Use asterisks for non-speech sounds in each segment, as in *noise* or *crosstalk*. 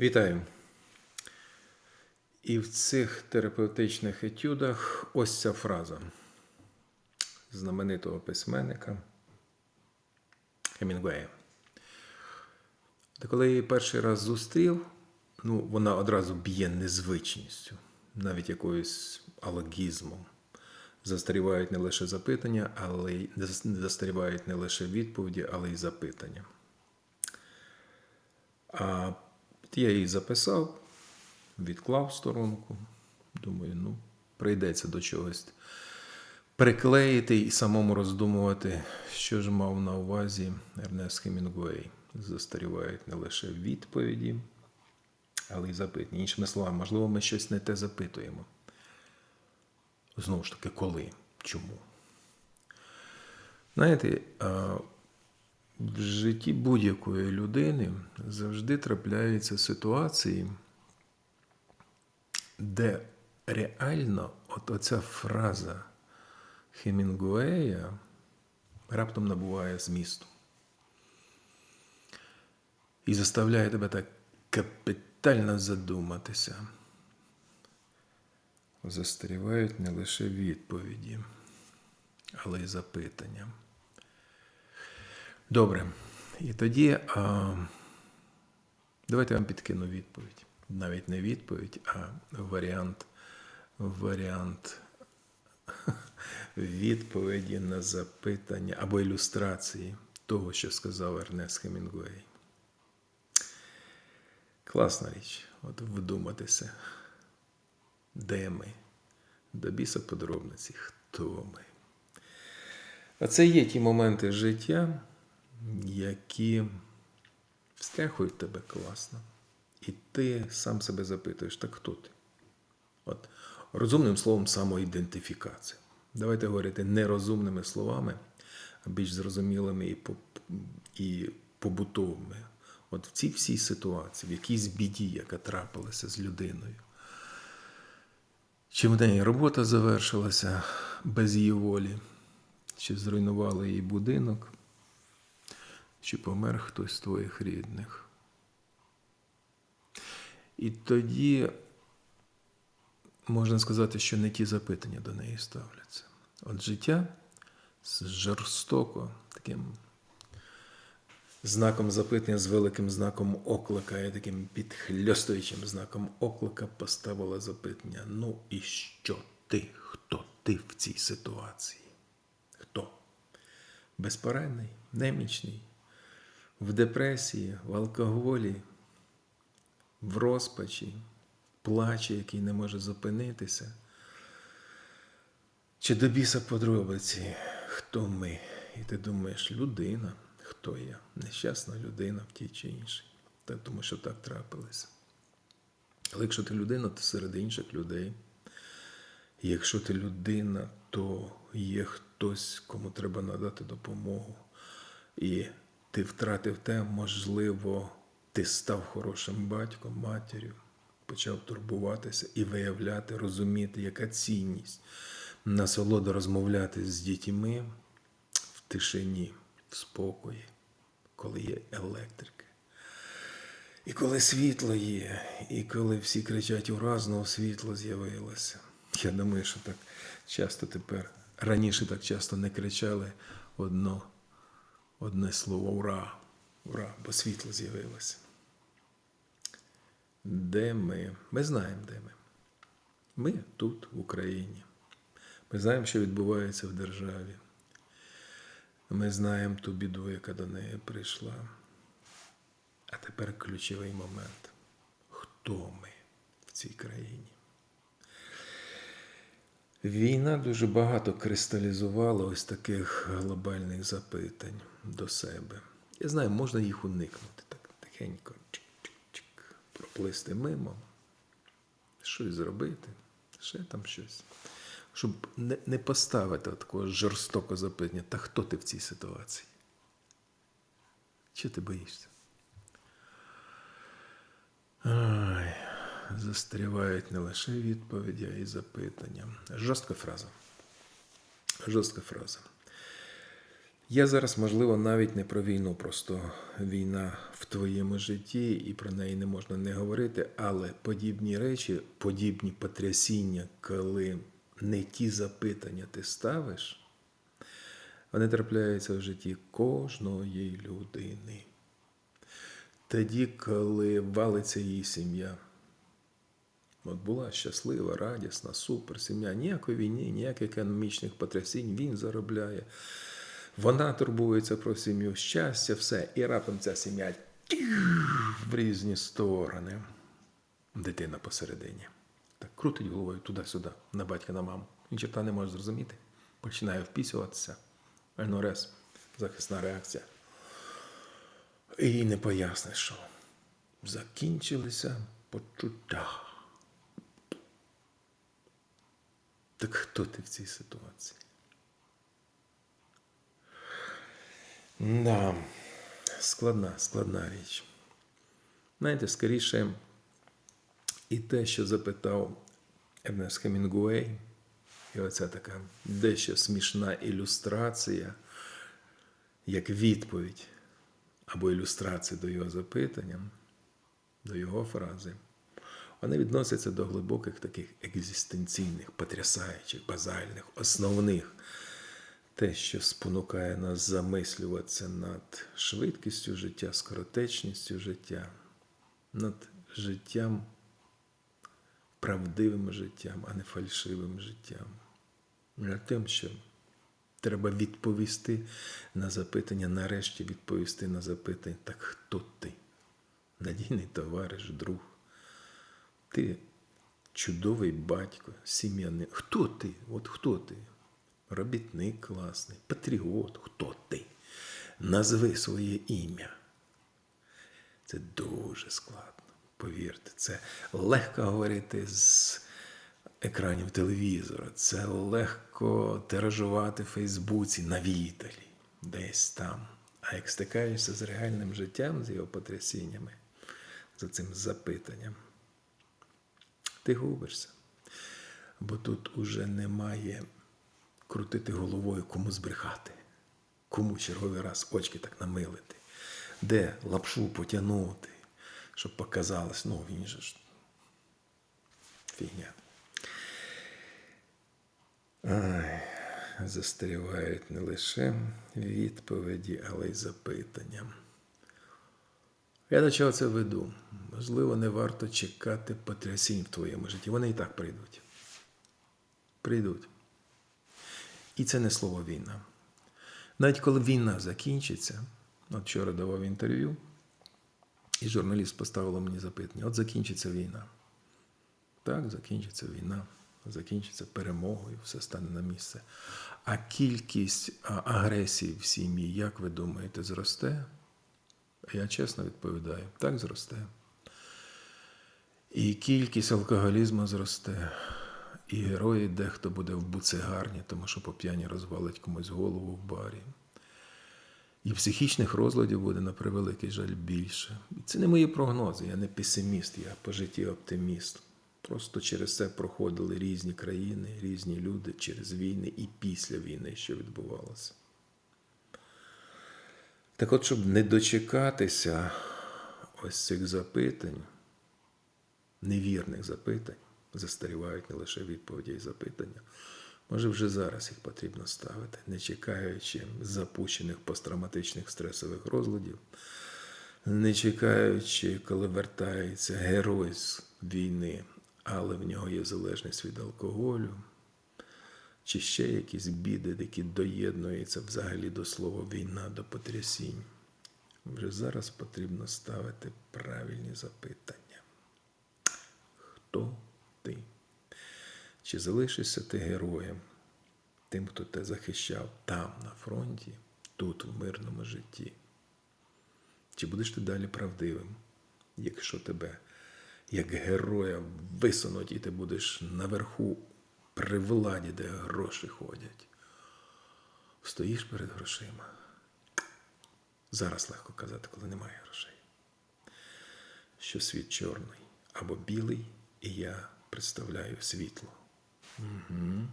Вітаю! І в цих терапевтичних етюдах ось ця фраза знаменитого письменника Хемінгуея. Та коли я її перший раз зустрів, ну, вона одразу б'є незвичністю, навіть якоюсь алогізмом. Застарівають не лише запитання, але й застарівають не лише відповіді, але й запитання. А я її записав, відклав сторонку. Думаю, ну, прийдеться до чогось приклеїти і самому роздумувати, що ж мав на увазі Ернест Хемінгуей. Застарівають не лише відповіді, але й запитання. Іншими словами, можливо, ми щось не те запитуємо. Знову ж таки, коли? Чому? Знаєте, в житті будь-якої людини завжди трапляються ситуації, де реально от оця фраза Хемінгуея раптом набуває змісту. І заставляє тебе так капітально задуматися. Застарівають не лише відповіді, але й запитання. Добре. І тоді а, давайте я вам підкину відповідь. Навіть не відповідь, а варіант, варіант *laughs* відповіді на запитання або ілюстрації того, що сказав Ернест Хемінгуей. Класна річ, от вдуматися, де ми, до біса подробниці, хто ми. А це є ті моменти життя які встряхують тебе класно. І ти сам себе запитуєш, так хто ти? От, Розумним словом самоідентифікація. Давайте говорити нерозумними словами, а більш зрозумілими і і побутовими. От в цій всій ситуації, в якійсь біді, яка трапилася з людиною. Чи в неї робота завершилася без її волі, чи зруйнували її будинок, чи помер хтось з твоїх рідних. І тоді можна сказати, що не ті запитання до неї ставляться. От життя жорстоко таким знаком запитання з великим знаком оклика і таким підхльостуючим знаком оклика поставила запитання: ну і що ти? Хто ти в цій ситуації? Хто? Безпорадний, немічний, в депресії, в алкоголі, в розпачі, плаче, який не може зупинитися. Чи до біса подробиці, хто ми? І ти думаєш, людина, хто я? Нещасна людина в тій чи іншій. Тому що так трапилося. Але якщо ти людина, то серед інших людей. Якщо ти людина, то є хтось, кому треба надати допомогу. І ти втратив те, можливо, ти став хорошим батьком, матір'ю, почав турбуватися і виявляти, розуміти, яка цінність, насолода розмовляти з дітьми в тишині, в спокої, коли є електрика. І коли світло є, і коли всі кричать ура, знову світло з'явилося. Я думаю, що так часто тепер, раніше так часто не кричали одно одне слово ура! Ура! Бо світло з'явилося. Де ми? Ми знаємо, де ми. Ми тут, в Україні. Ми знаємо, що відбувається в державі. Ми знаємо ту біду, яка до неї прийшла. А тепер ключовий момент. Хто ми в цій країні? Війна дуже багато кристалізувала ось таких глобальних запитань до себе. Я знаю, можна їх уникнути так тихенько, чик-чик-чик, проплисти мимо, щось зробити, ще там щось. Щоб не не поставити такого жорстокого запитання, та хто ти в цій ситуації? Чого ти боїшся? Ай, застрівають не лише відповіді, а й запитання. Жорстка фраза. Жорстка фраза. Я зараз, можливо, навіть не про війну, просто війна в твоєму житті, і про неї не можна не говорити, але подібні речі, подібні потрясіння, коли не ті запитання ти ставиш, вони трапляються в житті кожної людини. Тоді, коли валиться її сім'я. От була щаслива, радісна, супер сім'я. Ніякої війни, ніяких економічних потрясінь, він заробляє. Вона турбується про сім'ю, щастя, все. І раптом ця сім'я в різні сторони. Дитина посередині. Так крутить головою туди-сюди, на батька, на маму. Він черта не може зрозуміти. Починає впісюватися. НРС, захисна реакція. І не поясниш, що закінчилися почуття. Так хто ти в цій ситуації? Да, складна, складна річ. Знаєте, скоріше, і те, що запитав Ернест Хемінгуей, і оця така дещо смішна ілюстрація, як відповідь або ілюстрація до його запитання, до його фрази, вони відносяться до глибоких таких екзистенційних, потрясаючих, базальних, основних. Те, що спонукає нас замислюватися над швидкістю життя, скоротечністю життя, над життям, правдивим життям, а не фальшивим життям. Над тим, що треба відповісти на запитання, нарешті відповісти на запитання, так хто ти? Надійний товариш, друг. Ти чудовий батько, сім'янин. Хто ти? От хто ти? Робітник класний, патріот, хто ти? Назви своє ім'я. Це дуже складно, повірте. Це легко говорити з екранів телевізора, це легко тиражувати в Фейсбуці на віддалі, десь там. А як стикаєшся з реальним життям, з його потрясіннями, за цим запитанням, ти губишся. Бо тут уже немає крутити головою, кому збрехати, кому черговий раз очки так намилити, де лапшу потягнути, щоб показалось, ну він же ж фігня. Ай, застрівають не лише відповіді, але й запитання. Я до чого це веду? Можливо, не варто чекати потрясінь в твоєму житті. Вони і так прийдуть. Прийдуть. І це не слово війна. Навіть коли війна закінчиться, от вчора давав інтерв'ю, і журналіст поставила мені запитання: от закінчиться війна. Так, закінчиться війна, закінчиться перемогою, все стане на місце. А кількість агресії в сім'ї, як ви думаєте, зросте? Я чесно відповідаю, так зросте. І кількість алкоголізму зросте. І герої дехто буде в буцегарні, тому що по п'яні розвалить комусь голову в барі. І психічних розладів буде на превеликий жаль більше. Це не мої прогнози, я не песиміст, я по житті оптиміст. Просто через це проходили різні країни, різні люди через війни і після війни, що відбувалося. Так от, щоб не дочекатися ось цих запитань, невірних запитань, застарівають не лише відповіді і запитання. Може, вже зараз їх потрібно ставити, не чекаючи запущених посттравматичних стресових розладів, не чекаючи, коли вертається герой з війни, але в нього є залежність від алкоголю, чи ще якісь біди, які доєднуються взагалі до слова війна, до потрясінь. Вже зараз потрібно ставити правильні запитання. Хто ти? Чи залишишся ти героєм, тим, хто тебе захищав там, на фронті, тут, в мирному житті? Чи будеш ти далі правдивим, якщо тебе, як героя, висунуть, і ти будеш наверху при владі, де гроші ходять? Стоїш перед грошима. Зараз легко казати, коли немає грошей. Що світ чорний або білий, і я представляю світло. Угу.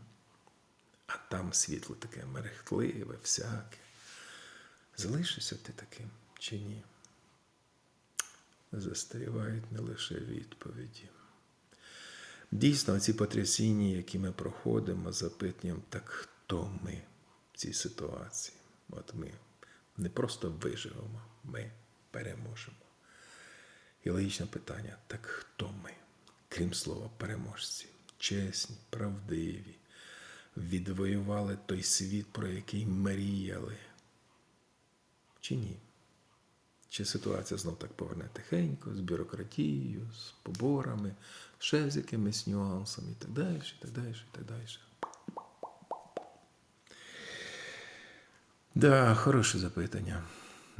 А там світло таке мерехтливе, всяке. Залишишся ти таким чи ні? Застрівають не лише відповіді. Дійсно, ці потрясіння, які ми проходимо, запитуємо, так хто ми в цій ситуації? От ми не просто виживемо, ми переможемо. І логічне питання: так хто ми? Крім слова переможці, чесні, правдиві, відвоювали той світ, про який мріяли. Чи ні? Чи ситуація знов так поверне тихенько, з бюрократією, з поборами, ще з якимись нюансами і так далі, і так далі, і так далі. Да, хороше запитання.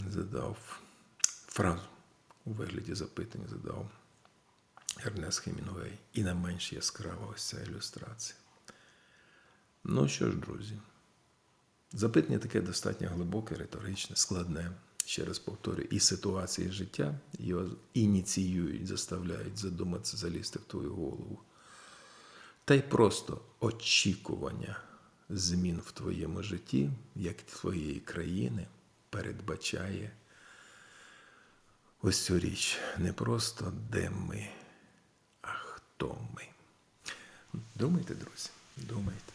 Задав фразу у вигляді запитання задав Ернест Хемінгуей. І не менш яскрава ось ця ілюстрація. Ну що ж, друзі, запитання таке достатньо глибоке, риторичне, складне. Ще раз повторюю, і ситуації життя його ініціюють, заставляють задуматися, залізти в твою голову. Та й просто очікування змін в твоєму житті, як твоєї країни, передбачає ось цю річ. Не просто де ми, а хто ми. Думайте, друзі, думайте.